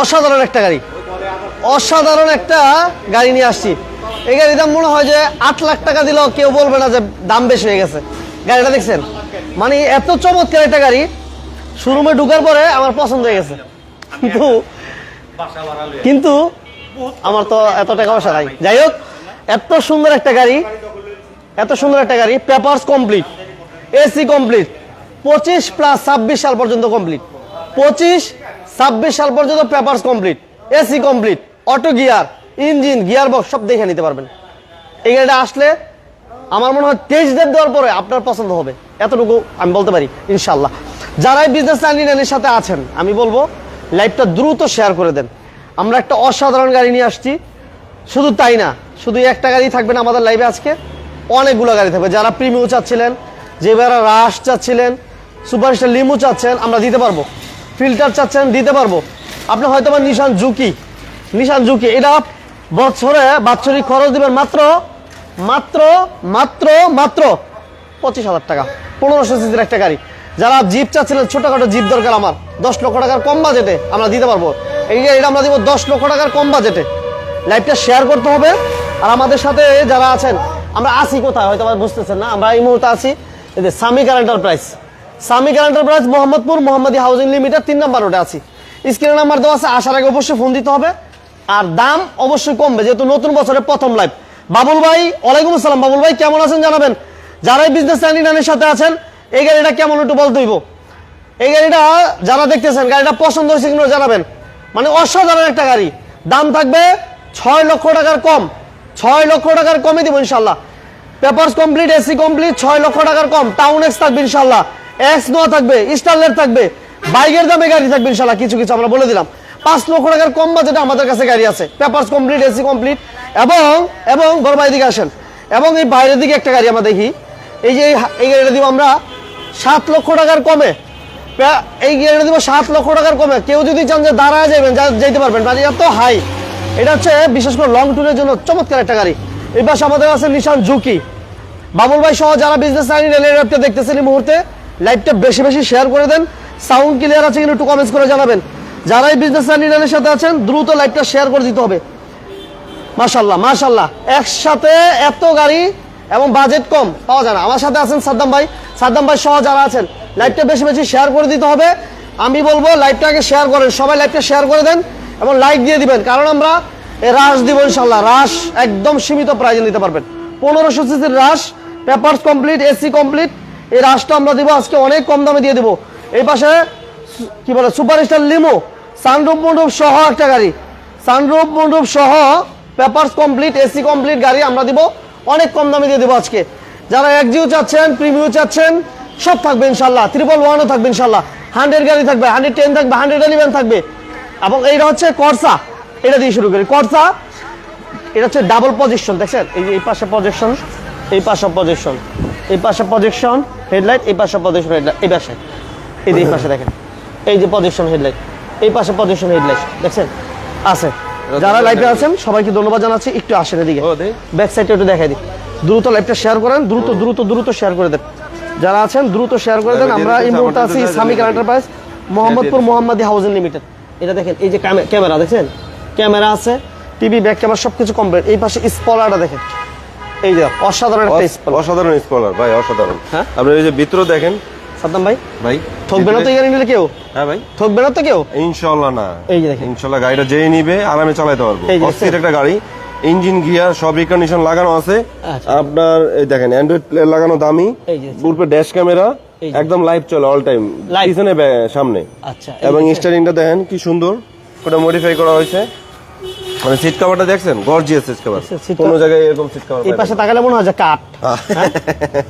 অসাধারণ একটা গাড়ি। অসাধারণ একটা গাড়ি নিয়ে আসছি। এই গাড়ির দাম মনে হয় যে আট লাখ টাকা দিলেও কেউ বলবে না যে দাম বেশি হয়ে গেছে। গাড়িটা দেখছেন? মানে এত চমৎকার একটা গাড়ি। শোরুমে ঢুকার পরে আমার পছন্দ হয়ে গেছে। কিন্তু কিন্তু আমার তো এত টাকা পয়সা নাই। যাই হোক, এত সুন্দর একটা গাড়ি। এত সুন্দর একটা গাড়ি। Papers complete. AC complete. পঁচিশ প্লাস ছাব্বিশ সাল পর্যন্ত কমপ্লিট। পঁচিশ ছাব্বিশ সাল পর্যন্ত papers complete, AC complete, auto gear, engine gear box সব দেখে নিতে পারবেন। এই গাড়িটা আসলে আমার মনে হয় তেইশ ড্রাইভ দেওয়ার পরে আপনার পছন্দ হবে। এতটুকু আমি বলতে পারি ইনশাল্লাহ যারাই বিজনেস লাইনের সাথে আছেন, আমি বলব লাইভটা দ্রুত শেয়ার করে দেন। আমরা একটা অসাধারণ গাড়ি নিয়ে আসছি। শুধু তাই না, শুধু একটা গাড়ি থাকবে না আমাদের লাইভে আজকে। অনেকগুলো গাড়ি থাকবে। যারা প্রিমিও চাচ্ছিলেন, যে যারা রাশ চাচ্ছিলেন সুপারস্টার লিমু চাচ্ছেন, আমরা দিতে পারব। ফিল্টার চাচ্ছেন, দিতে পারব। আপনি হয়তো বা নিশান জুকি নিশান জুকি এটা বছরে বাৎসরিক খরচ দিবেন মাত্র মাত্র মাত্র মাত্র পঁচিশ হাজার টাকা। পনেরোশো সিসির একটা গাড়ি। যারা জিপ চাচ্ছিলেন, ছোটখাটো জিপ দরকার আমার। দশ লক্ষ টাকার কম বাজেটে আমরা দিতে পারব। এই গাড়িটা আমরা দিব দশ লক্ষ টাকার কম বাজেটে। লাইভটা শেয়ার করতে হবে। আর আমাদের সাথে যারা আছেন, আমরা আছি কোথায়? হয়তো বুঝতেছেন না, আমরা এই মুহূর্তে আছি। এই যে Samikar enterprise Samikar enterprise, Mohammadpur, Mohammadi housing limited, তিন নম্বর রোডে আছি। স্ক্রিনে নাম্বার দেওয়া আছে, আসার আগে অবশ্যই ফোন দিতে হবে। আর দাম অবশ্যই কমবে, যেহেতু নতুন বছরের প্রথম লাইভ বাবুল ভাই, ওয়ালাইকুম আসসালাম। বাবুল ভাই, কেমন আছেন জানাবেন? যারা এই বিজনেস চ্যানেলের সাথে আছেন, এই গাড়িটা কেমন একটু বলতে হইব? এই গাড়িটা যারা দেখতেছেন, গাড়িটা পছন্দ হয়েছে কিনা জানাবেন। মানে অসাধারণ একটা গাড়ি। দাম থাকবে ছয় লক্ষ টাকার কম। ছয় লক্ষ টাকার কমে দিব ইনশাল্লাহ। পেপারস কমপ্লিট এসি কমপ্লিট ছয় লক্ষ টাকার কম। টাউন এক্স থাকবে ইনশাল্লাহ। এক্স নোয়া থাকবে স্টারলেট থাকবে, বাইকের দামে গাড়ি থাকবে ইনশাল্লাহ কিছু কিছু আমরা বলে দিলাম। পাঁচ লক্ষ টাকার কম বাজেটে আমাদের কাছে গাড়ি আছে। পেপারস কমপ্লিট এসি কমপ্লিট এবং এবং গরবাই দিকে আসেন। এবং এই বাইরের দিকে একটা গাড়ি আমরা দেখি। এই যে এই গাড়িটা দিব আমরা সাত লক্ষ টাকার কমে। এই গাড়িটা দিব সাত লক্ষ টাকার কমে। কেউ যদি চান যে দাঁড়ায় যাবেন যা- যেতে পারবেন। বাড়ি এত হাই এটা হচ্ছে বিশেষ করে লং ট্যুরের জন্য চমৎকার একটা গাড়ি। এই পাশে আমাদের আছে নিশান জুকি বাবুল ভাই সহ যারা বিজনেস লাইন রেলের দেখতেছেন এই মুহূর্তে লাইভটা বেশি বেশি শেয়ার করে দেন। সাউন্ড ক্লিয়ার আছে কিনা একটু কমেন্টস করে জানাবেন। যারাই বিজনেস লাইন সাথে আছেন, দ্রুত লাইভটা শেয়ার করে দিতে হবে। মাশাল্লাহ মাশাল্লাহ একসাথে এত গাড়ি এবং বাজেট কম, পাওয়া যায় না। আমার সাথে আছেন সাদ্দাম ভাই। সাদ্দাম ভাই সহ যারা আছেন, লাইভটা বেশি বেশি শেয়ার করে দিতে হবে। আমি বলব লাইভটাকে শেয়ার করেন। সবাই লাইভটা শেয়ার করে দেন এবং লাইক দিয়ে দিবেন। কারণ আমরা রাশ দিব ইনশাল্লাহ রাশ একদম সীমিত প্রাইজে নিতে পারবেন। পনেরোশো সিসির Rush papers complete AC complete এই রাশটা আমরা দিব, আজকে অনেক কম দামে দিয়ে দিব। এই পাশে কি বলে, সুপারস্টার লিমো সানরুফ মন্ডপ সহ একটা গাড়ি। সানরুফ মন্ডপ সহ পেপারস কমপ্লিট, এসি কমপ্লিট গাড়ি আমরা দিব, অনেক কম দামে দিয়ে দেবো আজকে। যারা একজিও চাচ্ছেন, প্রিমিও চাচ্ছেন, সব থাকবে ইনশাল্লাহ ত্রিপল ওয়ানও থাকবে ইনশাল্লাহ। হান্ড্রেড গাড়ি থাকবে হান্ড্রেড টেন থাকবে হান্ড্রেড এলিভেন থাকবে। এবং এইটা হচ্ছে করসা এটা দিয়ে শুরু করি। করসা এটা হচ্ছে ডাবল পজিশন দেখছেন? এই যে এই পাশে পজিশন এই পাশে পজিশন এই পাশে পজিশন হেডলাইট এই পাশে পজিশন হেডলাইট এই পাশে। এই যে এই পাশে দেখেন। এই যে পজিশন হেডলাইট এই পাশে পজিশন হেডলাইট দেখছেন? আছে। যারা লাইভে আছেন সবাইকে ধন্যবাদ জানাচ্ছি। একটু আসেন এদিকে। ব্যাক সাইডে একটু দেখাই দিই। দ্রুত লাইভটা শেয়ার করেন দ্রুত দ্রুত দ্রুত শেয়ার করে দেন। যারা আছেন দ্রুত শেয়ার করে দেন। আমরা এই মুহূর্তে আছি দিয়ে enterprise Mohammadpur Mohammadi housing limited এটা দেখেন এই যে ক্যামেরা দেখছেন? ক্যামেরা আছে টিভি ব্যাক ক্যামেরা সবকিছু কমপ্লিট এই পাশে স্পলারটা দেখেন। এই যে অসাধারণ একটা স্পলার অসাধারণ স্কলার ভাই অসাধারণ। হ্যাঁ? আপনি এই যে ভিতর দেখেন? সাদ্দাম ভাই? ভাই ঠকবে না তো এখানে নিলে কেউ? হ্যাঁ ভাই। ঠকবে না তো কেউ? ইনশাল্লাহ না। এই যে দেখেন। ইনশাল্লাহ গাড়িটা যেই নিবে আরামে চালাতে পারব। এই অস্থির একটা গাড়ি ইঞ্জিন গিয়ার সব রিকন্ডিশন লাগানো আছে। আচ্ছা। আপনার এই দেখেন অ্যান্ড্রয়েড প্লে লাগানো দামি। এই উপরে ড্যাশ ক্যামেরা একদম লাইভ চলে অল টাইম। পিছনে সামনে। আচ্ছা এবং স্টারিংটা দেখেন। কি সুন্দর। ওটা মডিফাই করা হয়েছে। মানে সিট কভারটা দেখছেন? গর্জিয়াস সিট কভার কোনো জায়গায় এরকম সিট কভার এই পাশে তাকালে মনে হয় যে কাঠ। হ্যাঁ?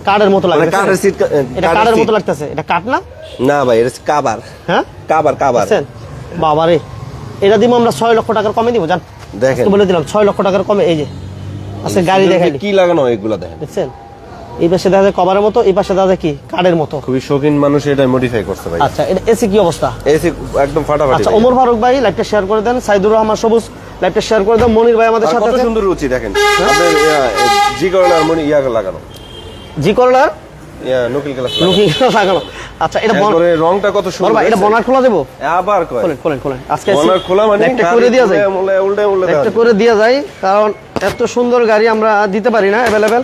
কাঠের মতো মানে কাঠের সিট এটা কাঠের মতো লাগতেছে। এটা কাঠ না? না ভাই এটা হ্যাঁ? বাবা রে। এটা দিব আমরা ছয় লক্ষ টাকার কমে দিব জান? দেখেন। বলে দিলাম ছয় লক্ষ টাকার কমে এই যে। গাড়ি দেখাই কি লাগানো এগুলা দেখেন? দেখছেন এই পাশে যায় কভারের মতো এই পাশে দেখা কি? কাঠের মতো। খুবই শৌখিন মানুষ এটা মডিফাই করছে ভাই। আচ্ছা এটা এসি কি অবস্থা? এসি একদম ফাটাফাটি আচ্ছা ওমর ফারুক ভাই লাইভটা শেয়ার করে দেন। সাইদুর রহমান সবুজ। লাইভটা শেয়ার করে দেন মনির ভাই আমাদের সাথে কত সুন্দর রুচি দেখেন। আপনার জি করলার মনি ইয়া লাগানো। জি করলার নকিল গ্লাস লুকিং লাগানো। আচ্ছা এটা রংটা কত সুন্দর ভাই এটা বনার খোলা দেবো? আবার কয়? খোলেন খোলেন খোলেন। আজকে বনার খোলা মানে একটা করে দেওয়া যায় উল্টে উল্টে উল্টে একটা করে দেওয়া যায় কারণ এত সুন্দর গাড়ি আমরা দিতে পারি না অ্যাভেলেবেল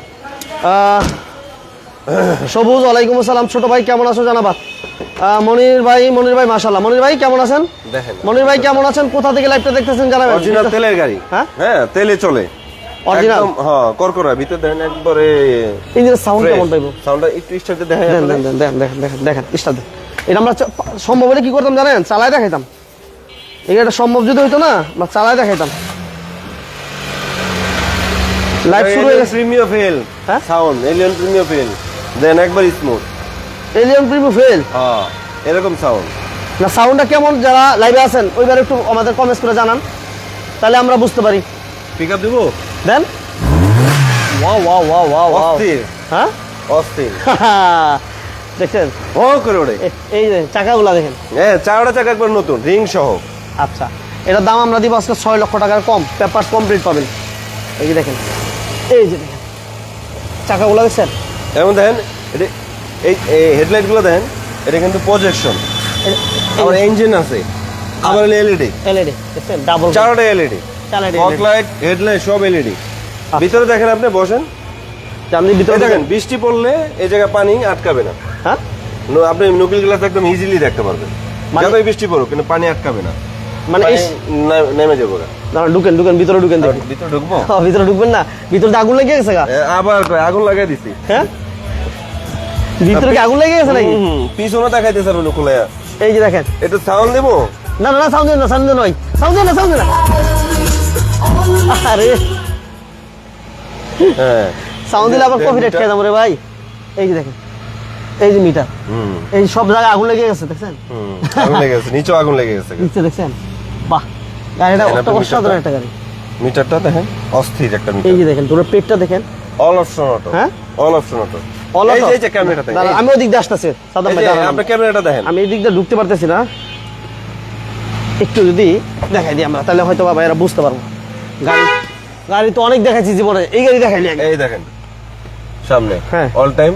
সবুজ ওয়ালাইকুম আসসালাম। ছোট ভাই কেমন আছো জানাবা? আহ, মনির ভাই মনির ভাই মাশাল্লাহ মনির ভাই কেমন আছেন? দেখেন। মনির ভাই কেমন আছেন? কোথা থেকে লাইভটা দেখতেছেন জানাবেন? অরিজিনাল তেলের গাড়ি। হ্যাঁ? হ্যাঁ তেলে চলে। Original? একদম, হ্যাঁ করকরা ভিতরে দেখেন একবারে ইঞ্জিনের সাউন্ড কেমন পাইবো? সাউন্ডটা একটু স্টার্টে দেখেন দেন দেন দেখেন দেখেন দেখেন দেখেন স্টার দেন এটা আমরা সম্ভব হলে কি করতাম জানেন? চালায় দেখাইতাম। এটা সম্ভব যদি হইতো না আমরা চালায় দেখাইতাম। লাইভ শুরু হয়ে গেছে। প্রিমিয়াম ফেল হ্যাঁ? সাউন্ড এলিয়ন প্রিমিয়াম ফেল দেন একবার স্মুথ এলিয়ন প্রিভিউ ফেল হ্যাঁ এরকম সাউন্ড না সাউন্ডটা কেমন যারা লাইভে আছেন ওইবার একটু আমাদের কমেন্টস করে জানান। তাহলে আমরা বুঝতে পারি। পিক আপ দেবো? দেন ওয়াও ওয়াও ওয়াও ওয়াও অস্থির। হ্যাঁ? অস্থির। দেখছেন? ও করে এ- এই যে চাকাগুলা দেখেন। হ্যাঁ চারটা চাকা একবার নতুন রিং সহ। আচ্ছা এটার দাম আমরা দিব আজকে ছয় লক্ষ টাকার কম। পেপার কমপ্লিট পাবেন। এই যে দেখেন। এই যে দেখেন। চাকাগুলো দেখছেন? এবং দেখেন এটা এই হেডলাইটগুলো দেখেন এটা কিন্তু প্রজেকশন আবার ইঞ্জিন আছে। আবার এলইডি এলইডি ডাবল চারটা এলইডি ফগ লাইট হেডলাইট সব এলইডি ভিতরে দেখেন আপনি বসেন। আপনি ভিতরে দেখেন বৃষ্টি পড়লে এই জায়গায় পানি আটকাবে না। হ্যাঁ? ন- আপনি নকিল গ্লাস একদম ইজিলি দেখতে পারবেন। মানে- যতই বৃষ্টি পড়ুক কিন্তু পানি আটকাবে না। মানে নেমে যাব গা। দাঁড়ান ঢুকেন ঢুকেন ভিতরে ঢুকেন ভিতরে ঢুকবো? হ্যাঁ, ভিতরে ঢুকবেন না। ভিতরে আগুন লাগিয়ে গেছে আবার আগুন লাগাই দিছি। হ্যাঁ? ভিতরে কি আগুন লেগে গেছে নাকি? পিছনে দেখাইতে স্যার নকুলাইয়া এই যে দেখেন। একটু সাউন্ড দেবো? না না না সাউন্ড না সাউন্ড নয় সাউন্ড না সাউন্ড না। আরে। হ্যাঁ। সাউন্ড দিলে আবার মিটার। খেয়ে যাব রে ভাই। এই যে দেখেন। এই যে মিটার। এই সব জায়গায় আগুন লেগে গেছে দেখছেন? আগুন লেগে গেছে নিচেও আগুন লেগে গেছে। নিচে দেখছেন? বাহ গাড়িটা এটা অসাধারণ একটা গাড়ি। মিটারটা দেখেন অস্থির একটা মিটার এই যে দেখেন তোর পেটটা দেখেন। অল অপশন অটো হ্যাঁ? অল অপশন অটো এই যে- ক্যামেরাটা আমি ওই দিক দিয়ে আসতেছি। সাদাম ভাই। আপনি ক্যামেরাটা দেখেন। আমি এই দিক দিয়ে ঢুকতে পারতেছি না। একটু যদি দেখাই দিই আমরা তাহলে হয়তো বাবা এরা বুঝতে পারব। গাড়ি গাড়ি তো অনেক দেখাইছি জীবনে এই গাড়ি দেখাইলি এই দেখেন সামনে হ্যাঁ। অল টাইম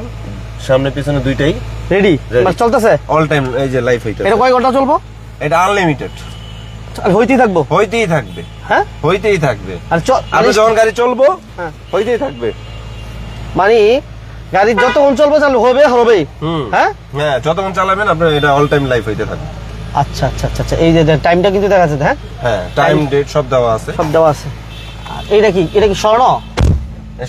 সামনে পিছনে দুইটাই। Ready Ready. চলতেছে? অল টাইম এই যে লাইফ হইতে এটা কয় ঘণ্টা চলবো? এটা আনলিমিটেড আর হইতেই থাকব। হইতেই থাকবে। হ্যাঁ? হইতেই থাকবে। আর চল আপনি যখন গাড়ি চলবো হ্যাঁ। হইতেই থাকবে। মানে গাড়ি যতক্ষণ চলবে চালু হবে হুম। হ্যাঁ? হ্যাঁ যতক্ষণ চালাবেন আপনার এটা অল টাইম লাইফ হইতে থাকবে। আচ্ছা আচ্ছা আচ্ছা আচ্ছা। এই যে টাইমটা কিন্তু দেখা যাচ্ছে হ্যাঁ? হ্যাঁ টাইম ডেট সব দেওয়া আছে। সব দেওয়া আছে। আর এইটা কি? এটা কি স্বর্ণ?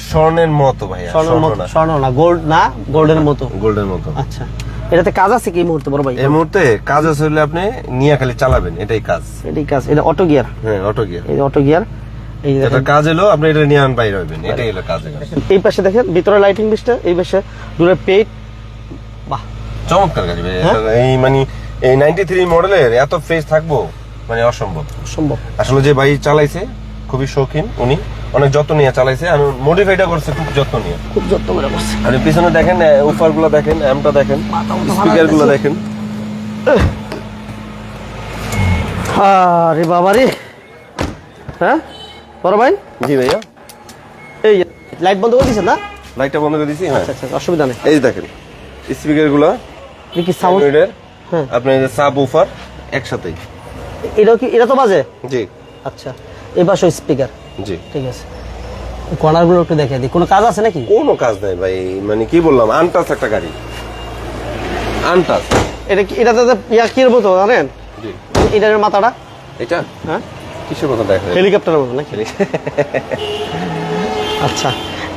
স্বর্ণের মতো ভাই স্বর্ণের স্বর্ণ মতো না। স্বর্ণ না গোল্ড না গোল্ডের মতো। গোল্ডের মতো। আচ্ছা। এটাতে কাজ আছে কি মুহূর্তে বড় ভাই? এই মুহূর্তে কাজ আছে হলে আপনি নিয়ে খালি চালাবেন এটাই কাজ। এটাই কাজ। এটা অটো গিয়ার? হ্যাঁ অটো গিয়ার। এই অটো গিয়ার। এটা দেখেন, কাজ হলো আপনি এটা নিয়ে আন বাইরে হবেন এটাই হলো কাজ। এই পাশে দেখেন ভিতরে লাইটিং এই পাশে দূরে পেট বাহ। চমৎকার গাড়ি ভাই। হ্যাঁ? এই মানে এই নাইনটি থ্রি মডেলের এত ফ্রেশ থাকব মানে অসম্ভব। সম্ভব আসলে যে বাইক চালাইছে খুবই শৌখিন উনি। অনেক যত্ন নিয়ে চালাইছে আমি মডিফাইটা করছে খুব যত্ন নিয়ে। খুব যত্ন করে বসছে আর পিছনে দেখেন উফারগুলো দেখেন দেখেন স্পিকারগুলো দেখেন। আরে বাবা রে হ্যাঁ? বড় ভাই? জি ভাইয়া। এই লাইট বন্ধ করে দিয়েছেন না? লাইটটা বন্ধ করে দিছি হ্যাঁ। আচ্ছা আচ্ছা অসুবিধা নেই। এই দেখেন স্পিকারগুলো এটা কি সাউন্ড হ্যাঁ। আপনার সাব উফার একসাথেই। এটাও কি এটা তো বাজে? জি। আচ্ছা এই পাশে স্পিকার জি। ঠিক আছে। কর্নারগুলো একটু দেখে দিই। কোনো কাজ আছে নাকি? কোনো কাজ নাই ভাই মানে কি বললাম আনটাস একটা গাড়ি। আনটাস এটা কি এটাতে ইয়া কির মতো জানেন? জি। এটার মাথাটা? এটা? হ্যাঁ? কিসের কথা দেখা? হেলিকপ্টারের মতো নাকি? আচ্ছা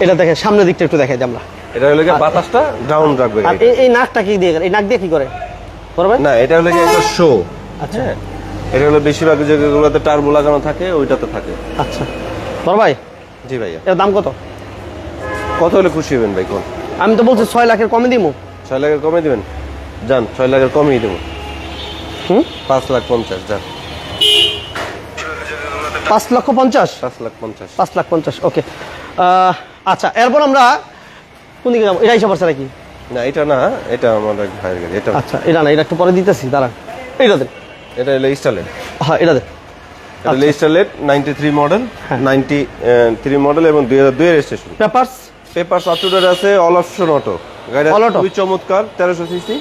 এটা দেখেন সামনের দিকটা একটু দেখাই আমরা। এটা হলো বাতাসটা ডাউন রাখবে আর এই নাকটা কি দিয়ে এই নাক দিয়ে কি করে? করবেন না এটা হলো একটা শো আচ্ছা। হ্যাঁ এটা হলো বেশিরভাগ জায়গাগুলোতে টার্বো লাগানো থাকে ওইটাতে থাকে। আচ্ছা। বড় ভাই জি ভাইয়া। এর দাম কত? কত হলে খুশি হবেন ভাই কোন? আমি তো বলছি ছয় লাখের কমে দিমু। ছয় লাখের কমে দিবেন? যান ছয় লাখের কমিয়ে দেবো। হুম? পাঁচ লাখ পঞ্চাশ যান। পাঁচ লক্ষ পঞ্চাশ? পাঁচ লাখ পঞ্চাশ। পাঁচ লাখ পঞ্চাশ ওকে। আচ্ছা এরপর আমরা কোন দিকে যাব? এটা হিসাব আছে নাকি? না এটা না এটা আমার এক ভাইয়ের গাড়ি এটা আচ্ছা এটা না এটা একটু পরে দিতেছি দাঁড়ান। এটা দেন। এটা হলো স্টাইলের হ্যাঁ এটা দেন। এটা হলো স্টাইলের ninety three model. Ninety three model এবং দুই হাজার দুই রেজিস্ট্রেশন পেপারস পেপার আপ আছে অল অপশন অটো All-auto? খুবই চমৎকার তেরোশো সিসি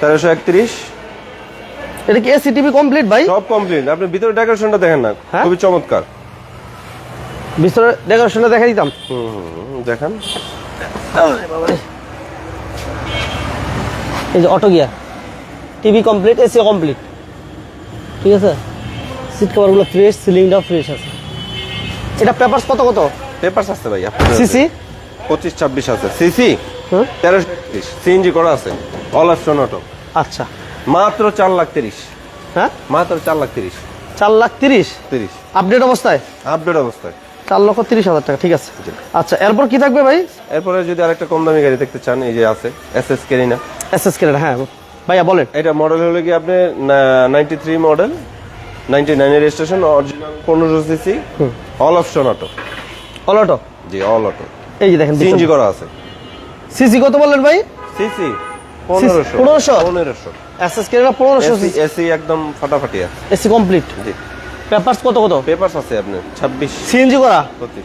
তেরোশো একত্রিশ। এটা কি এসি টিভি কমপ্লিট ভাই? সব কমপ্লিট আপনি ভিতরে ডেকোরেশনটা দেখেন না হ্যাঁ? খুবই চমৎকার। ভিতরে ডেকোরেশনটা দেখাই দিতাম। দেখেন। এই যে auto gear TV complete AC complete ঠিক আছে? সিট কভারগুলো ফ্রেশ সিলিংটাও ফ্রেশ আছে। এটা পেপারস কত কত? পেপার আছে ভাই সিসি পঁচিশ ছাব্বিশ আছে। সিসি একত্রিশ সিএনজি করা আছে। অল অপশন অটো আচ্ছা। মাত্র চার লাখ তিরিশ। হ্যাঁ? মাত্র চার লাখ তিরিশ। চার লাখ তিরিশ? তিরিশ। আপডেট অবস্থায়? আপডেট অবস্থায়। চার লক্ষ তিরিশ হাজার টাকা ঠিক আছে। আচ্ছা এরপর কি থাকবে ভাই? এরপরে যদি আরেকটা কম দামি গাড়ি দেখতে চান এই যে আছে S S Carina S S carrot হ্যাঁ। ভাইয়া বলেন। এটা মডেল হলো কি আপনি নাইনটি থ্রি মডেল নাইনটি নাইনের রেজিস্ট্রেশন অরিজিনাল পনেরো CC all option auto all auto জি অল অটো এই যে দেখেন সিএনজি করা আছে। সিসি কত বললেন ভাই? সিসি পনেরোশো। পনেরোশো? এস এস পনেরোশো এসি একদম ফাটাফাটি এসি কমপ্লিট? জি। পেপারস কত কত? পেপারস আছে ছাব্বিশ। সিএনজি করা?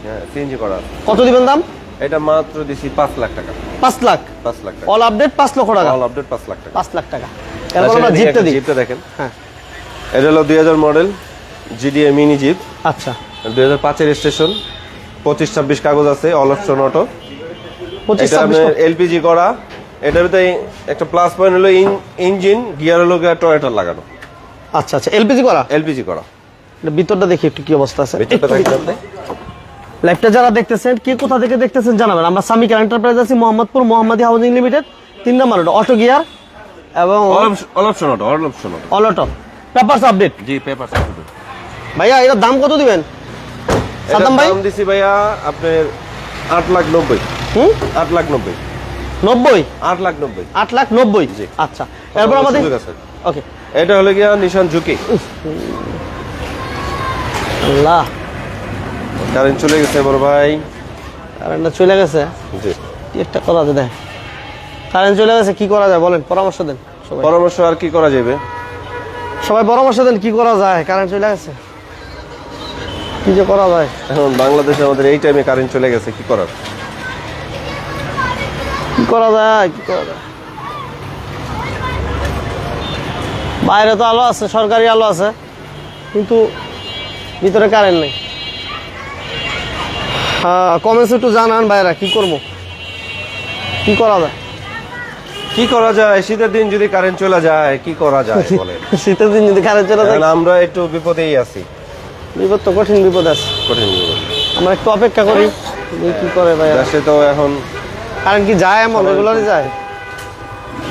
হ্যাঁ সিএনজি করা কত দিবেন দাম? এটা মাত্র দিছি পাঁচ লাখ টাকা। পাঁচ লাখ? পাঁচ লাখ টাকা। অল আপডেট পাঁচ লক্ষ টাকা? অল আপডেট পাঁচ লাখ টাকা। লাখ টাকা। এরপর আমরা জিপটা দিই জিপটা দেখেন। হ্যাঁ। এটা হলো দুই হাজার মডেল জিডিএ মিনি জিপ আচ্ছা। দুই হাজার পাঁচের স্টেশন পঁচিশ ছাব্বিশ কাগজ আছে অল অপশন অটো। পঁচিশ এটা ছাব্বিশ আপনার এলপিজি করা। এটার ভিতরে একটা প্লাস পয়েন্ট হলো ইঞ্জিন গিয়ার হলো টয়েটার লাগানো। আচ্ছা আচ্ছা এলপিজি করা? এলপিজি করা। এটা ভিতরটা দেখি একটু কি অবস্থা আছে। লাইভটা যারা দেখতেছেন কে কোথা থেকে দেখতেছেন জানাবেন। আমরা সামিকার এন্টারপ্রাইজ আছি মোহাম্মদপুর মোহাম্মদী হাউজিং লিমিটেড। তিন নম্বর অটো গিয়ার এবং all option auto all option auto all auto papers update জি পেপার ভাইয়া এটার দাম কত দিবেন? সাদ্দাম ভাই? দাম দিছি ভাইয়া আপনার আট লাখ নব্বই। হুম? আট লাখ নব্বই। নব্বই? আট লাখ নব্বই। আট লাখ নব্বই? জি। আচ্ছা এরপর আমাদের ওকে। এটা হলো গিয়া নিশান ঝুঁকি। আল্লাহ। কারেন্ট চলে গেছে বড় ভাই। কারেন্টটা চলে গেছে। জি। কি একটা কথা আছে দেখ কারেন্ট চলে গেছে কি করা যায় বলেন পরামর্শ দেন পরামর্শ আর কি করা যাবে? সবাই পরামর্শ দেন কি করা যায়? কারেন্ট চলে গেছে? কি যে করা যায়? এখন বাংলাদেশে আমাদের এই টাইমে কারেন্ট চলে গেছে কি করার? করা যায়? কি করা যায়? বাইরে তো আলো আছে সরকারি আলো আছে কিন্তু ভিতরে কারেন্ট নেই। হ্যাঁ কমেন্টস একটু জানান ভাইরা কি করব? কি করা যায়? কি করা যায়? শীতের দিন যদি কারেন্ট চলে যায় কি করা যায় বলেন? শীতের দিন যদি কারেন্ট চলে যায় আমরা একটু বিপদেই আছি। বিপদ তো কঠিন বিপদ আছে। কঠিন বিপদ। আমরা একটু অপেক্ষা করি কি করে ভাই দেশে তো এখন কারেন্ট কি যায় এমন? রেগুলারই যায়?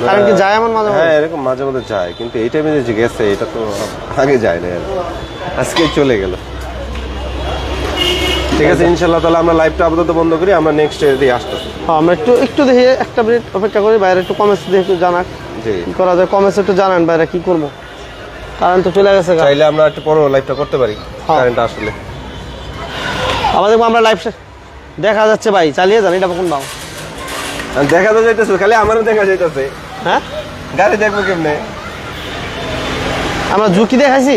কারণ কি যায় এমন মাঝে হ্যাঁ এরকম মাঝে মধ্যে যায় কিন্তু এই টাইমে যে গেছে এটা তো আগে যায় না আজকে চলে গেল। ঠিক আছে ইনশাল্লাহ তাহলে আমরা লাইভটা আপাতত বন্ধ করি আমরা নেক্সট দিয়ে আসতেছি। হ্যাঁ, আমরা একটু একটু দেখি একটা মিনিট অপেক্ষা করি বাইরে একটু কমেন্টস দিয়ে একটু জানাক। জি। করা যায়? কমেন্টস একটু জানান বাইরে কি করব? কারেন্ট তো চলে গেছে। চাইলে আমরা একটু পরে লাইভটা করতে পারি হ্যাঁ। কারেন্ট আসলে। আমাদের আমরা লাইভ দেখা যাচ্ছে ভাই চালিয়ে যান এটা কোন আর দেখা তো যাইতেছে খালি আমারও দেখা যাইতেছে। হ্যাঁ? গাড়ি দেখব কেমনে? আমরা ঝুঁকি দেখাইছি?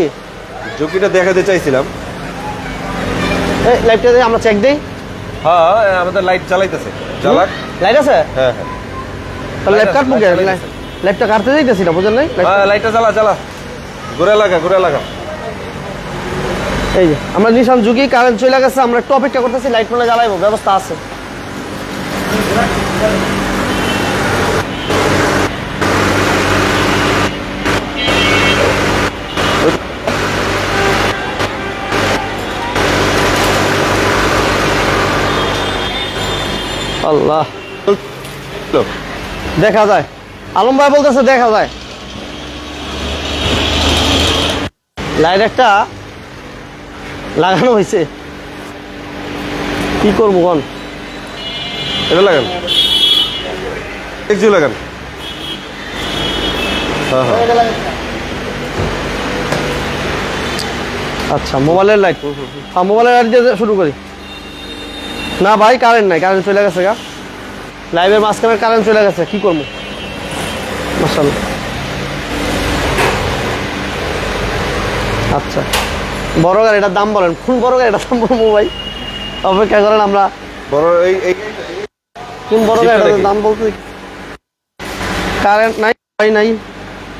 ঝুঁকিটা দেখাতে চাইছিলাম। এই লাইভটা দিয়ে আমরা চেক দেই। হ্যাঁ আমাদের লাইট চালাইতেছে চালাক লাইট আছে? হ্যাঁ হ্যাঁ। তাহলে আছে, কাটবো কে। লাইভটা কাটতে যাইতেছি না বুঝলেন হ্যাঁ লাইটটা চালা চালা ঘুরে লাগা ঘুরে লাগা। এই যে আমরা নিশান ঝুঁকি কারেন্ট চলে গেছে আমরা একটু অপেক্ষা করতেছি লাইট মনে জ্বালাইবো ব্যবস্থা আছে। আল্লাহ। দেখা যায়। আলম ভাই বলতেছে দেখা যায়। লাইট একটা লাগানো হয়েছে। কি করব কোন? এটা লাগান। একটু লাগান। হ্যাঁ হ্যাঁ। আচ্ছা মোবাইলের লাইট। হ্যাঁ মোবাইলের লাইট দিয়ে শুরু করি। না ভাই কারেন্ট নাই কারেন্ট চলে গেছে গা। লাইভের মাঝখানে কারেন্ট চলে গেছে কি করব? আচ্ছা বড় গাড়িটার দাম বলেন। কোন বড় গাড়িটার দাম বলব ভাই? অপেক্ষা করেন আমরা। বড় এই কোন বড় গাড়িটার দাম বলতে কারেন্ট নাই ভাই নাই।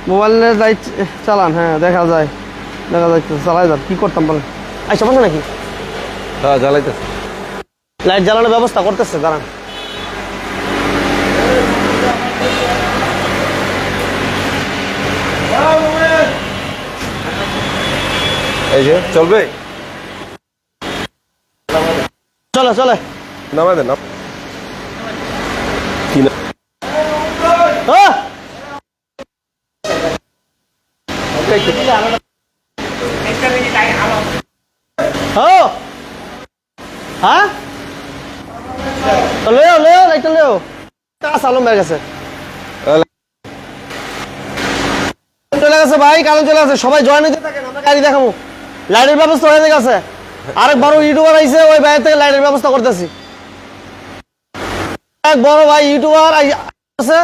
মোবাইলের লাইট চালান হ্যাঁ দেখা যায়। দেখা যাচ্ছে চালাই যান। কি করতাম বলেন? আইসা বসে নাকি? হ্যাঁ জ্বালাইতেছে। লাইট জ্বালানোর ব্যবস্থা করতেছে দাঁড়ান। এই যে চলবে? চলে চলে। নামা। দেন হ্যাঁ? লেও লেও লাইটটা লেও কাজ আলম বের গেছে। চলে গেছে ভাই কারণ চলে গেছে। সবাই জয়েন হতে থাকেন আমরা গাড়ি দেখাবো। লাইটের ব্যবস্থা হয়ে গেছে। আরেক বড় ইউটিউবার আইছে ওই বাইরে থেকে লাইটের ব্যবস্থা করতেছি। এক বড় ভাই ইউটিউবার আছে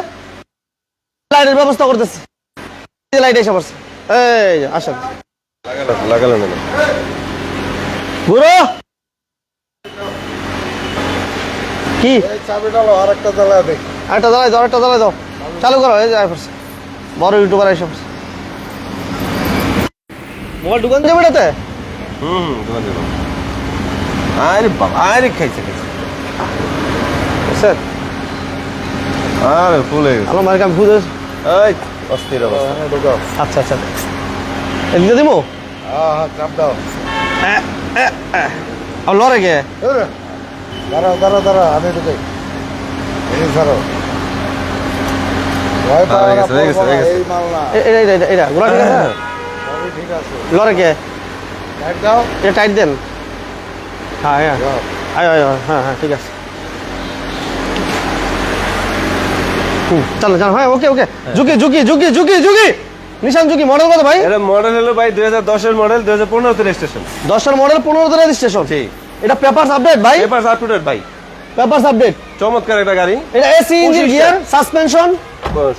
লাইটের ব্যবস্থা করতেছি। লাইট এসে পড়ছে। এই আসেন। লাগালো লাগালো না কি? চাবিটা লো একটা জ্বালা দেখ একটা জ্বালাই দাও একটা জ্বালাই দাও। চালু করো এই যায় পড়ছে। বড় ইউটিউবার এসে পড়ছে। মোবাইল দোকান যাবে এটাতে? হুম হুম দোকান দিলাম আরে বাবা আরে খাইছে খাইছে। স্যার। আরে ফুলে আলো মার্কাম বুঝে এই অস্থির অবস্থা। হ্যাঁ আচ্ছা আচ্ছা। এদিকে দিব হ্যাঁ হ্যাঁ চাপ দাও। লড়ে গে দাঁড়াও দাঁড়াও দাঁড়াও আমি ঢুকাই এই পাওয়ার হয়ে হয়ে হয়ে গেছে। এই মাল না। এটা এটা এটা এটা গোলা ঠিক আছে সবই ঠিক আছে। লড়ে গে লাইট দাও। এটা টাইট দেন। হ্যাঁ হ্যাঁ। আয় আয় আয়, হ্যাঁ হ্যাঁ ঠিক আছে। হুম চলো চলো হ্যাঁ ওকে ওকে। ঝুঁকি ঝুঁকি ঝুঁকি ঝুঁকি ঝুঁকি। নিশান ঝুঁকি মডেল কত ভাই? এটা মডেল হলো ভাই দুই হাজার দশের মডেল দুই হাজার পনেরোতে রেজিস্ট্রেশন দশের মডেল পনেরো দিনের রেজিস্ট্রেশন জি এটা পেপারস আপডেট ভাই। পেপার আপ টু ডেট ভাই। পেপারস আপডেট চমৎকার একটা গাড়ি। এটা এসি ইঞ্জিন গিয়ার সাসপেনশন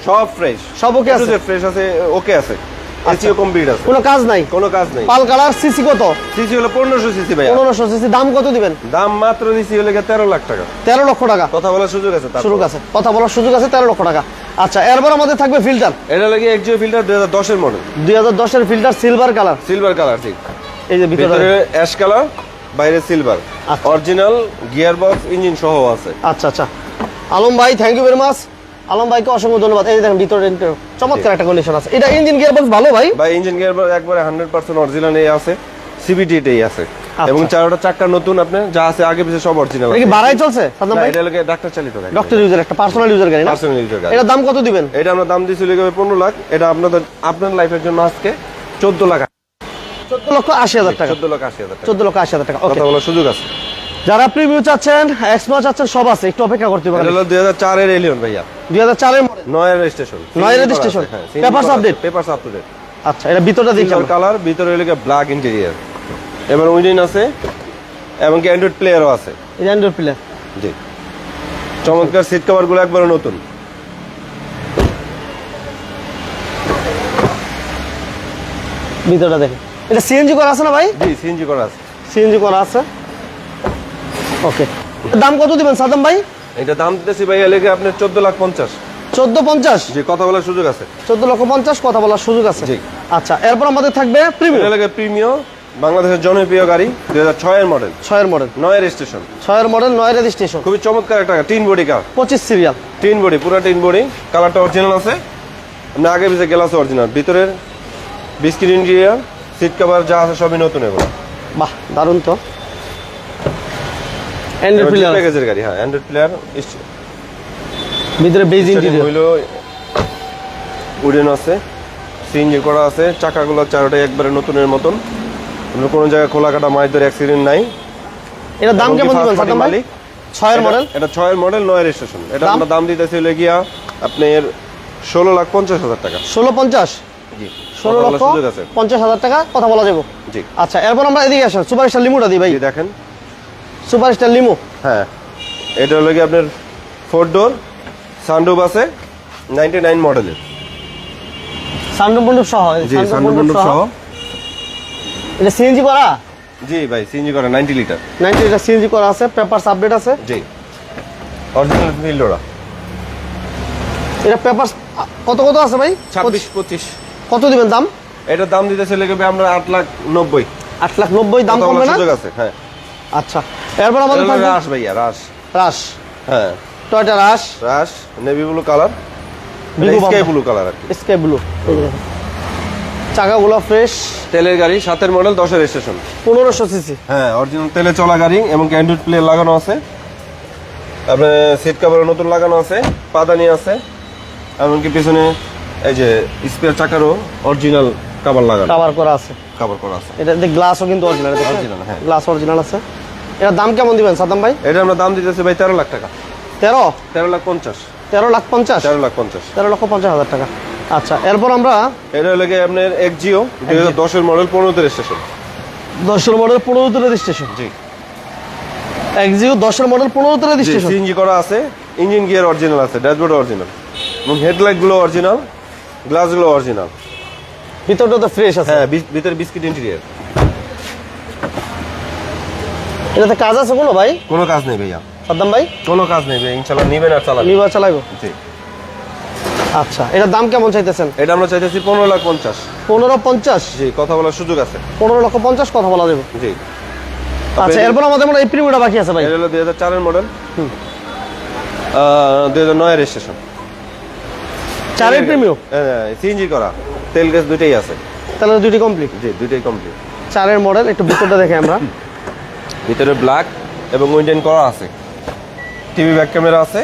সব ফ্রেশ সব okay আছে? ফ্রেশ আছে ওকে আছে। এসিও কমপ্লিট আছে। কোনো কাজ নাই। কোনো কাজ নেই। পাল কালার সিসি কত? সিসি হলো পনেরোশো সিসি ভাই পনেরোশো সিসি দাম কত দিবেন? দাম মাত্র দিছি হলে গিয়ে তেরো লাখ টাকা। তেরো লক্ষ টাকা। কথা বলার সুযোগ আছে তারপর। শুরু আছে। কথা বলার সুযোগ আছে তেরো লক্ষ টাকা। আচ্ছা এরপর আমাদের থাকবে ফিল্টার এটা লাগে এক্সিও ফিল্টার দুই হাজার দশের মডেল দুই হাজার দশের filter silver colour silver colour ঠিক। এই যে ভিতরে অ্যাশ কালার বাইরে silver. Original gear box engine সহ আছে। আচ্ছা আচ্ছা। আলম ভাই thank you very much Alam ভাইকে অসংখ্য ধন্যবাদ। এই দেখেন ভিতরে চমৎকার একটা কন্ডিশন আছে। এটা ইঞ্জিন গিয়ার বক্স ভালো ভাই? ভাই ইঞ্জিন গিয়ার বক্স একবারে হান্ড্রেড পার্সেন্ট অরিজিনাল এই আছে। সিবিটি এটাই আছে। আচ্ছা। এবং চারোটা চাক্কা নতুন আপনি যা আছে আগে পিছে সব অরিজিনাল এটা কি বাড়াই চলছে? সাদ্দাম ভাই? এটা লাগে ডাক্তার চালিত গাড়ি। ডক্টর ইউজার একটা পার্সোনাল ইউজার গাড়ি না? পার্সোনাল ইউজার গাড়ি। এটার দাম কত দিবেন? এটা আমরা দাম দিয়েছিল পনেরো লাখ। এটা আপনাদের আপনার লাইফের জন্য আজকে চোদ্দ লাখ। চোদ্দ লক্ষ আশি হাজার টাকা। চোদ্দ লাখ আশি হাজার টাকা। চোদ্দ লক্ষ আশি হাজার টাকা ওকে। কথা বলার সুযোগ আছে। যারা প্রিভিউ চাচ্ছেন এক্সমা চাচ্ছেন সব আছে একটু অপেক্ষা করতে এটা পারেন হলো দুই হাজার চারের এলিয়ন ভাইয়া। দুই হাজার চারের মডেল নয়ের রেজিস্ট্রেশন নয়ের registration? Papers update? Papers up to date আচ্ছা এটা ভিতরটা দেখি আমরা। কালার ভিতরে হলো ব্ল্যাক ইন্টেরিয়ার এবার উইন্ডিন আছে এবং কি অ্যান্ড্রয়েড প্লেয়ারও আছে। এই অ্যান্ড্রয়েড প্লে জি। চমৎকার সিট কভারগুলো একবারে নতুন। ভিতরটা দেখেন এটা সিএনজি করা আছে না ভাই? জি সিএনজি করা আছে। সিএনজি করা আছে? ওকে দাম কত দিবেন সাদাম ভাই? এটা দাম দিতেছি ভাই লেগে আপনার চোদ্দ লাখ পঞ্চাশ। চোদ্দ পঞ্চাশ? যে কথা বলার সুযোগ আছে। চোদ্দ লক্ষ পঞ্চাশ কথা বলার সুযোগ আছে। জি। আচ্ছা এরপর আমাদের থাকবে প্রিমিয়াম। এটা লেগে প্রিমিয় বাংলাদেশের জনপ্রিয় গাড়ি দুই হাজার ছয়ের মডেল ছয়ের মডেল নয়ের স্টেশন ছয়ের মডেল নয় রেজিস্ট্রেশন খুবই চমৎকার একটা টিন বডি কার পঁচিশ সিরিয়াল টিন বডি পুরো টিন বডি। কালারটা অরিজিনাল আছে। আপনার আগে পিছিয়ে গ্লাস অরিজিনাল ভিতরের বিস্কিট ইন্টেরিয়ার সিট কভার যা আছে সবই নতুন এগুলো। বাহ দারুণ তো। অ্যান্ড্রয়েড প্লেয়ার প্যাকেজের গাড়ি হ্যাঁ অ্যান্ড্রয়েড প্লেয়ার ভিতরে বেজ ইন্টিরিয়র হইল উডেন আছে সিএনজি করা আছে চাকাগুলো চারোটাই একবারে নতুনের মতন। কোনো জায়গায় খোলা কাটা মাছ ধরে অ্যাক্সিডেন্ট নাই। এটার দাম কেমন দিবেন মালিক? ছয়ের মডেল এটা ছয়ের মডেল নয় রেজিস্ট্রেশন এটা আমরা দাম দিতেছি হলে গিয়া আপনার ষোলো লাখ পঞ্চাশ হাজার টাকা। ষোলো পঞ্চাশ? ষোলো লক্ষ পঞ্চাশ হাজার টাকা কথা বলা যাব। আচ্ছা এরপর আমরা এদিকে আসেন সুপার স্টার লিমোটা দিই ভাই। দেখেন। Super star limo. হ্যাঁ এটা হলো গিয়ে আপনার ফোর ডোর সানরুফ আছে নাইনটি নাইন মডেলের সানরুফ মন্ডপ সহ জি সানরুফ মণ্ডপ সহ। এটা সিএনজি করা? জি ভাই সিএনজি করে নাইনটি লিটার নাইনটি এটা সিএনজি করা আছে পেপারস আপডেট আছে। জি। অরিজিনাল ফিল্ডোরা এটা পেপারস কত কত আছে ভাই? ছাব্বিশ পঁচিশ। কত দিবেন দাম? এটার দাম দিতেছে লেগে আমরা আট লাখ নব্বই। আট লাখ নব্বই দাম কমবে না? সুযোগ আছে হ্যাঁ। আচ্ছা এরপর আমাদের এটা রাস ভাইয়া রাস রাস হ্যাঁ। Toyota Rush Rush navy blue colour. Sky blue colour আর স্কাই ব্লু। চাকাগুলো ফ্রেশ। তেলের গাড়ি সাতের মডেল দশের স্টেশন পনেরোশো সিসি। হ্যাঁ অরিজিনাল তেলে চলা গাড়ি এবং অ্যান্ড্রয়েড প্লে লাগানো আছে। আপনার সিট কাভার নতুন লাগানো আছে পাদানি আছে এমনকি পিছনে এই যে স্পেয়ার চাকারও অরিজিনাল কাভার লাগানো। কাভার করা আছে। কাভার করা আছে। এটা গ্লাসও কিন্তু অরিজিনাল Original, হ্যাঁ। গ্লাস অরিজিনাল আছে। এটার দাম কেমন দিবেন সাদ্দাম ভাই? এটা আমরা দাম দিতেছি ভাই তেরো লাখ টাকা। তেরো? তেরো লাখ পঞ্চাশ। তেরো লাখ পঞ্চাশ? তেরো লাখ পঞ্চাশ। তেরো লক্ষ পঞ্চাশ হাজার টাকা। আচ্ছা এরপর আমরা এটা হলো আপনার এক জিও দুই হাজার দশের মডেল পনেরোতে স্টেশন দশের মডেল পনেরোতে রেজিস্ট্রেশন জি। এক্সিও দশের মডেল পনেরোতে রেজিস্ট্রেশন সিএনজি করা আছে ইঞ্জিন গিয়ার অরিজিনাল আছে ড্যাশবোর্ড অরিজিনাল এবং হেডলাইটগুলো অরিজিনাল গ্লাসগুলো অরিজিনাল ভিতরটা তো ফ্রেশ আছে। হ্যাঁ ভিতরে বিস্কিট ইন্টেরিয়ার এটাতে কাজ আছে কোনো ভাই? কোনো কাজ নেই ভাইয়া। সাদ্দাম ভাই? কোনো কাজ নেই ভাই ইনশাল্লাহ নিবেন আর চালাবেন। নিবা চালাইবো? জি। আচ্ছা এটার দাম কেমন চাইতেছেন? এটা আমরা চাইতেছি পনেরো লাখ পঞ্চাশ। পনেরো পঞ্চাশ? জি কথা বলার সুযোগ আছে। পনেরো লক্ষ পঞ্চাশ কথা বলা যাবে। জি। আচ্ছা এরপর আমাদের মনে হয় এই প্রিমিয়ামটা বাকি আছে ভাই। এটা হলো দুই হাজার চারের মডেল দুই হাজার নয়ের স্টেশন চারের প্রিমিয়াম? সিএনজি করা। তেল গ্যাস দুইটাই আছে। তাহলে দুইটি কমপ্লিট জি দুইটাই কমপ্লিট চারের মডেল একটু ভিতরটা দেখে আমরা। ভিতরে ব্ল্যাক এবং উইন্ডেন করা আছে। টিভি ব্যাক ক্যামেরা আছে।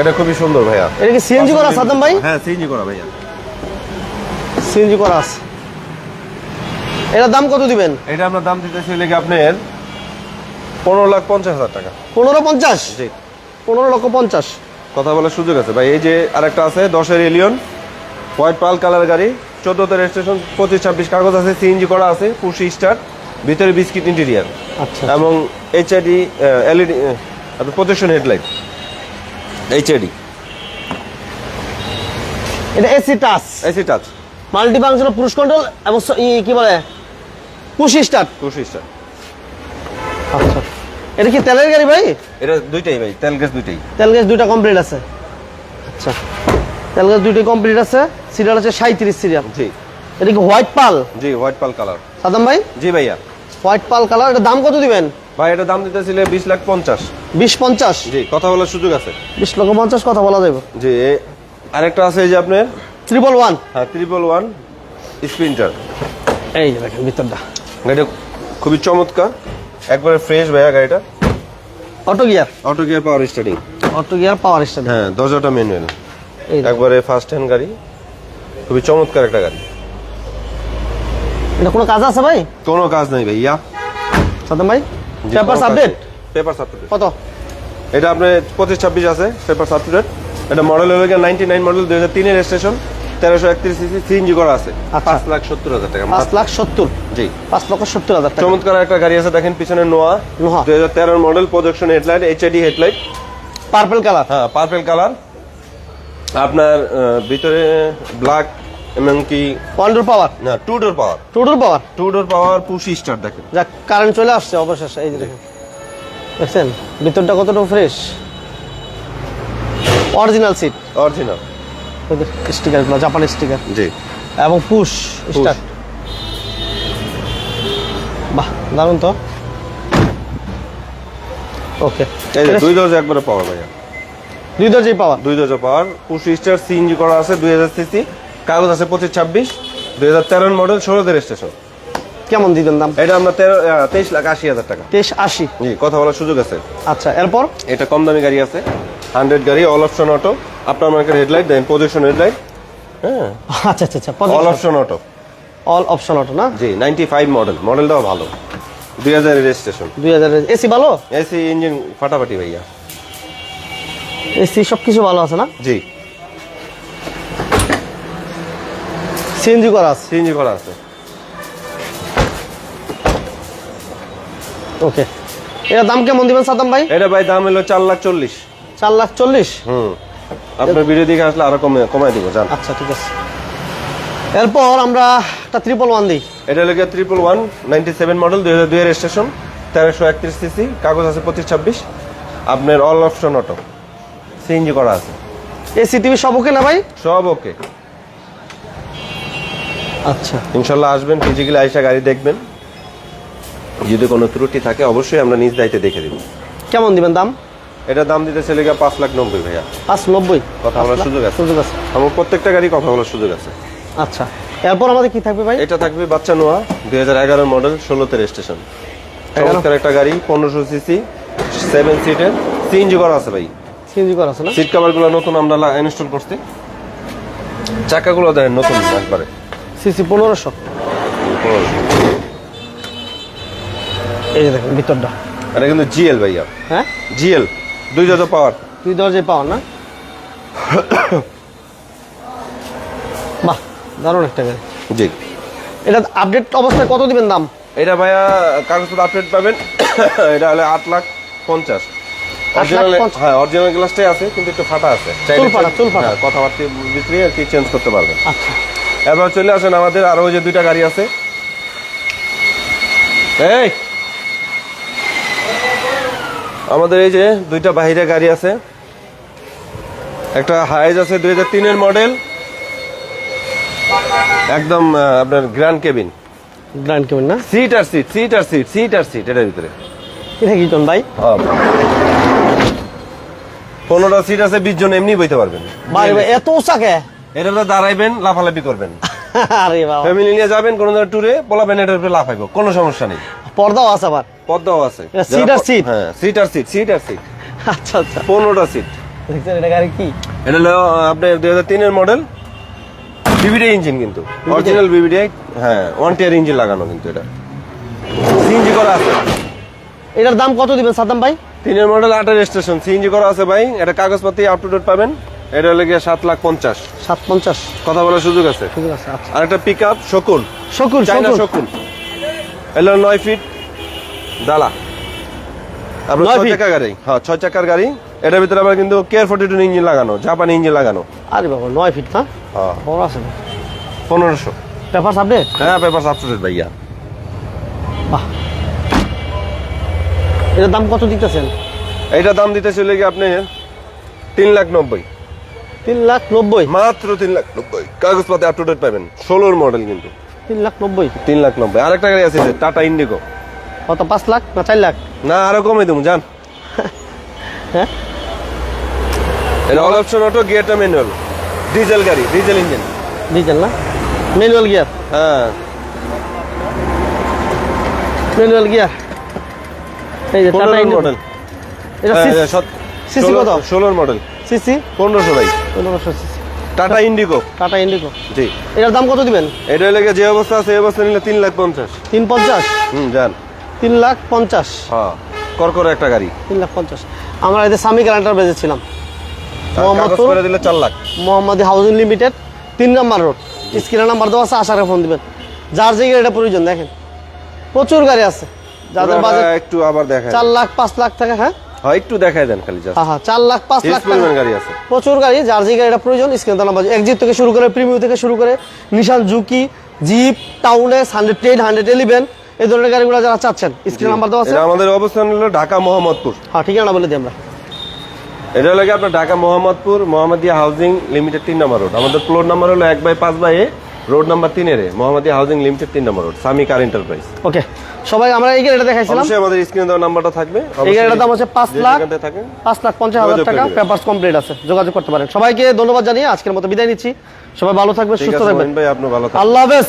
এটা খুবই সুন্দর ভাইয়া। এটা কি সিএনজি করা সাদ্দাম ভাই? হ্যাঁ সিএনজি করা ভাইয়া। সিএনজি করা আছে। এটার দাম কত দিবেন? এটা আমরা দাম দিতেছি লেগে আপনার পনেরো লাখ পঞ্চাশ হাজার টাকা। পনেরো পঞ্চাশ? জি। পনেরো লক্ষ পঞ্চাশ। কথা বলার সুযোগ আছে। ভাই এই যে আরেকটা আছে দশের এলিয়ন। হোয়াইট পাল কালার গাড়ি। চোদ্দোতে রেজিস্ট্রেশন পঁচিশ ছাব্বিশ কাগজ আছে সিএনজি করা আছে পুশি স্টার ভিতরে বিস্কিট ইন্টেরিয়ার আচ্ছা। এবং এইচআইডি এলইডি আপনার প্রজেকশন হেডলাইট এইচআইডি এটা AC touch AC touch multi function পুরুষ কন্ট্রোল এবং কি বলে? পুশি স্টার্ট। পুশি স্টার আচ্ছা। এটা কি তেলের গাড়ি ভাই? এটা দুইটাই ভাই তেল গ্যাস দুইটাই। তেল গ্যাস দুইটা কমপ্লিট আছে। আচ্ছা। তেল গ্যাস দুইটাই কমপ্লিট আছে সিরিয়াল আছে সাঁত্রিশ সিরিয়াল জি। এটা কি হোয়াইট পাল জি হোয়াইট পাল কালার সাদাম ভাই? জি ভাইয়া। হোয়াইট পাল কালার এটা দাম কত দিবেন? ভাই এটা দাম দিতেছিলে বিশ লাখ পঞ্চাশ। বিশ পঞ্চাশ? জি কথা বলার সুযোগ আছে। বিশ লক্ষ পঞ্চাশ কথা বলা যাবে। জি আরেকটা আছে এই যে আপনার? ট্রিপল ওয়ান হ্যাঁ ট্রিপল ওয়ান স্প্রিন্টার এই যে দেখেন ভিতরটা। গাড়িটা খুবই চমৎকার। একবারে ফ্রেশ ভাইয়া গাড়িটা? Auto gear auto gear power starting auto gear power start হ্যাঁ দরজাটা ম্যানুয়াল একবারে ফার্স্ট হ্যান্ড গাড়ি। খুবই চমৎকার একটা গাড়ি। এটা কোনো কাজ আছে ভাই? কোনো কাজ নেই ভাইয়া। সাদাম ভাই পেপার আপডেট পেপার সার্টিফিকেট কত? এটা আপনার পঁচিশ ছাব্বিশ আছে পেপার সার্টিফিকেট এটা মডেল হলো গিয়ে নাইনটি নাইন মডেল দুই হাজার তিনের রেজিস্ট্রেশন তেরোশো একত্রিশ সিসি সিএনজি করা আছে। আচ্ছা। পাঁচ লাখ সত্তর হাজার টাকা। পাঁচ লাখ সত্তর? জি। পাঁচ লক্ষ সত্তর হাজার টাকা। চমৎকার একটা গাড়ি আছে দেখেন পিছনে নোয়া। নোয়া। দুই হাজার তেরোর model projection headlight HID headlight purple colour হ্যাঁ পার্পেল কালার আপনার ভিতরে ব্ল্যাক এমনকি ওয়ান্ডার পাওয়ার না two door power two door power two door power push start দেখেন। যাক কারেন্ট চলে আসছে অবশেষে এই যে দেখেন। দেখছেন? ভিতরটা কতটা ফ্রেশ অরিজিনাল সিট অরিজিনাল স্টিকারগুলো জাপানি স্টিকার জি। এবং পুশ স্টার্ট বাহ দারুণ তো। ওকে দুই দরজা একবারে পাওয়ার ভাইয়া। দুই দরজাই পাওয়ার দুই দরজা পাওয়ার পুশি স্টার সিএনজি করা আছে দুই হাজার সিসি। কাগজ আছে পঁচিশ ছাব্বিশ দুই হাজার তেরোর মডেল ষোলোতে রেজিস্ট্রেশন কেমন দিতেন দাম? এটা আমরা তেরো তেইশ লাখ আশি হাজার টাকা। তেইশ আশি? জি কথা বলার সুযোগ আছে। আচ্ছা এরপর? এটা কম দামি গাড়ি আছে। হান্ড্রেড গাড়ি অল অপশন অটো আপনার মার্কেট হেডলাইট দেন প্রজেকশন হেডলাইট হ্যাঁ? আচ্ছা আচ্ছা আচ্ছা all option auto all option auto না? জি নাইনটি ফাইভ মডেল মডেলটাও ভালো। দুই হাজার রেজিস্ট্রেশন দুই হাজার এসি ভালো? এসি ইঞ্জিন ফাটাফাটি ভাইয়া। এসি সব কিছু ভালো আছে না? জি। সিএনজি করা আছে? সিএনজি করা আছে। ওকে এটার দাম কেমন দিবেন সাদ্দাম ভাই? এটা ভাই দাম হলো চার লাখ চল্লিশ। চার লাখ চল্লিশ? হুম। আপনার ভিডিও দিকে আসলে আরও কমে কমাই দিব জান। আচ্ছা ঠিক আছে। এরপর আমরা একটা ত্রিপল ওয়ান দিই। এটা হলো triple one ninety seven model দুই হাজার দুই রেজিস্ট্রেশন তেরোশো একত্রিশ সিসি কাগজ আছে পঁচিশ ছাব্বিশ। আপনার অল অপশন অটো সিএনজি করা আছে। এসি টিভি সব ওকে না ভাই? সব ওকে আচ্ছা। ইনশাল্লাহ আসবেন ফিজিক্যালি আইসা গাড়ি দেখবেন। যদি কোনো ত্রুটি থাকে অবশ্যই আমরা নিজ দায়িত্বে দেখে দেব। কেমন দিবেন দাম? এটা দাম দিতে চলে গিয়ে পাঁচ লাখ নব্বই ভাইয়া। পাঁচ নব্বই? কথা বলার সুযোগ আছে। সুযোগ আছে। আমার প্রত্যেকটা গাড়ি কথা বলার সুযোগ আছে। আচ্ছা এরপর আমাদের কি থাকবে ভাই? এটা থাকবে বাচ্চা নোয়া দুই হাজার এগারো মডেল ষোলোতে রেজিস্ট্রেশন চমৎকার একটা গাড়ি পনেরোশো সিসি সেভেন সিটের সিএনজি করা আছে ভাই। সিএনজি করা আছে না? সিট কভারগুলো নতুন আমরা ইনস্টল করছি। চাকাগুলো দেখেন নতুন একবারে। সিসি পনেরোশো। এই দেখেন ভিতরটা। এটা কিন্তু জিএল ভাইয়া। হ্যাঁ? জিএল দুই যত পাওয়ার। দুই দরজায় পাওয়া না? বাহ দারুণ একটা গাড়ি। জি। এটা আপডেট অবস্থায় কত দিবেন দাম? এটা ভাইয়া কাগজপত্র আপডেট পাবেন। এটা হলে আট লাখ পঞ্চাশ? হ্যাঁ অরিজিনাল গ্লাসটাই আছে কিন্তু একটু ফাটা আছে। হ্যাঁ, কথাবার্তা আর কি চেঞ্জ করতে পারবেন। আচ্ছা। এবার চলে আসেন আমাদের আরও ওই যে দুইটা গাড়ি আছে। এই! আমাদের এই যে দুইটা বাহিরে গাড়ি আছে। একটা হাইজ আছে দুই হাজার তিনের মডেল। একদম আপনার গ্র্যান্ড কেবিন। গ্র্যান্ড কেবিন না? সিট আর সিট সিট আর সিট সিট আর সিট এটার ভিতরে। এটা কি ভাই? পনেরোটা সিট আছে বিশ জন এমনি বইতে পারবেন। এত উঁচাকে এটা দাঁড়াইবেন লাফালাফি করবেন। আরে বাবা। ফ্যামিলি নিয়ে যাবেন কোনো ট্যুরে বলাবেন এটার উপরে লাফাইবো কোনো সমস্যা নেই। পর্দাও আছে আবার। পদ্মাও আছে। seat আর seat? হ্যাঁ সিট আর সিট সিট আর সিট আচ্ছা আচ্ছা। পনেরোটা সিট দেখছেন এটা গাড়ি কি? এটা হলো আপনার দুই হাজার তিনের মডেল বিবিডি ইঞ্জিন কিন্তু। অরিজিনাল বিবিডি হ্যাঁ ওয়ান টিয়ার ইঞ্জিন লাগানো কিন্তু এটা। সিএনজি করা আছে। এটার দাম কত দিবেন সাদ্দাম ভাই? তিনের মডেল আটের স্টেশন সিএনজি করা আছে ভাই এটা কাগজপাতি আপ টু ডেট পাবেন। এটা হলো গিয়ে সাত লাখ পঞ্চাশ। সাত পঞ্চাশ। কথা বলার সুযোগ আছে? আর একটা পিক আপ শকুন। শকুন চাইনা শকুন। এলো নয় ফিট ডালা। আপনার ছয় চাকার গাড়ি। হ্যাঁ ছয় চাকার গাড়ি। এটার ভিতরে আবার কিন্তু কেয়ার ফোর্টি টু ইঞ্জিন লাগানো জাপানি ইঞ্জিন লাগানো। আরে বাবা নয় ফিট না? হ্যাঁ। বড় আছে পনেরোশো। পেপার আপডেট হ্যাঁ পেপার আপ টু ডেট ভাইয়া। বাহ। এটার দাম কত দিতেছেন? এইটা দাম দিতে চলে গিয়ে আপনি তিন লাখ নব্বই। তিন লাখ নব্বই। মাত্র তিন লাখ নব্বই। কাগজপাতি আপ টু ডেট পাবেন। ষোলোর মডেল কিন্তু। তিন লাখ নব্বই। তিন লাখ নব্বই। আরেকটা গাড়ি আছে টাটা ইন্ডিগো কত পাঁচ লাখ না চার লাখ? না আরও কমে দেবো যান। হ্যাঁ? এটা অল অপশন অটো গিয়ারটা ম্যানুয়াল ডিজেল গাড়ি ডিজেল ইঞ্জিন ডিজেল না? ম্যানুয়াল গিয়ার হ্যাঁ। ম্যানুয়াল গিয়ার এই যে টাটা ইন্ডিগো। মডেল এটা সিসি কত? ষোলোর মডেল সিসি? পনেরোশো ভাই। পনেরোশো CC. Tata Indigo. Tata Indigo. জি। এটার দাম কত দিবেন? এটা লেগে যে অবস্থা আছে এই অবস্থা নিলে তিন লাখ পঞ্চাশ। তিন পঞ্চাশ? হুম যান। তিন লাখ পঞ্চাশ। হ্যাঁ করকরে একটা গাড়ি। তিন লাখ পঞ্চাশ। আমরা এদের স্বামী গ্যারান্টার বেজেছিলাম মোহাম্মদপুর। করে দিলে চার লাখ। মোহাম্মদী হাউজিং লিমিটেড তিন নম্বর রোড স্ক্রিনের নাম্বার দেওয়া আছে আসার ফোন দিবেন। যার যে এটা প্রয়োজন দেখেন। প্রচুর গাড়ি আছে। যাদের বাজেট একটু আবার দেখায় চার লাখ পাঁচ লাখ টাকা হ্যাঁ? হ্যাঁ একটু দেখায় দেন খালি জাস্ট হ্যাঁ লাখ লাখ টাকা। গাড়ি আছে। প্রচুর গাড়ি যার যে গাড়িটা প্রয়োজন স্ক্রিন নাম্বার এক্সিট থেকে শুরু করে প্রিমিয়াম থেকে শুরু করে নিশান জুকি জিপ এই ধরনের গাড়িগুলো যারা চাচ্ছেন স্ক্রিন নাম্বার দেওয়া আছে। আমাদের অবস্থান হলো ঢাকা মোহাম্মদপুর। হ্যাঁ ঠিকানা বলে দিই আমরা। এটা লাগে আপনার ঢাকা মোহাম্মদপুর মোহাম্মদিয়া হাউজিং লিমিটেড তিন নম্বর রোড। আমাদের ফ্লোর নাম্বার হলো এক বাই পাঁচ বাই এ। রোড নাম্বার তিনের মোহাম্মদ হাউজিং লিমিটেড তিন নম্বর road Sami car enterprise okay সবাই আমরা এই গাড়িটা দেখাইছিলাম। অবশ্যই আমাদের স্ক্রিনে দেওয়া নাম্বারটা থাকবে। এই গাড়িটার দাম হচ্ছে 5 লাখ থাকেন। পাঁচ লাখ পঞ্চাশ হাজার টাকা পেপারস কমপ্লিট আছে যোগাযোগ করতে পারেন। সবাইকে ধন্যবাদ জানিয়ে আজকের মতো বিদায় নিচ্ছি। সবাই ভালো থাকবেন সুস্থ থাকবেন। ভাই আপনি ভালো থাকবেন। আল্লাহ হাফেজ।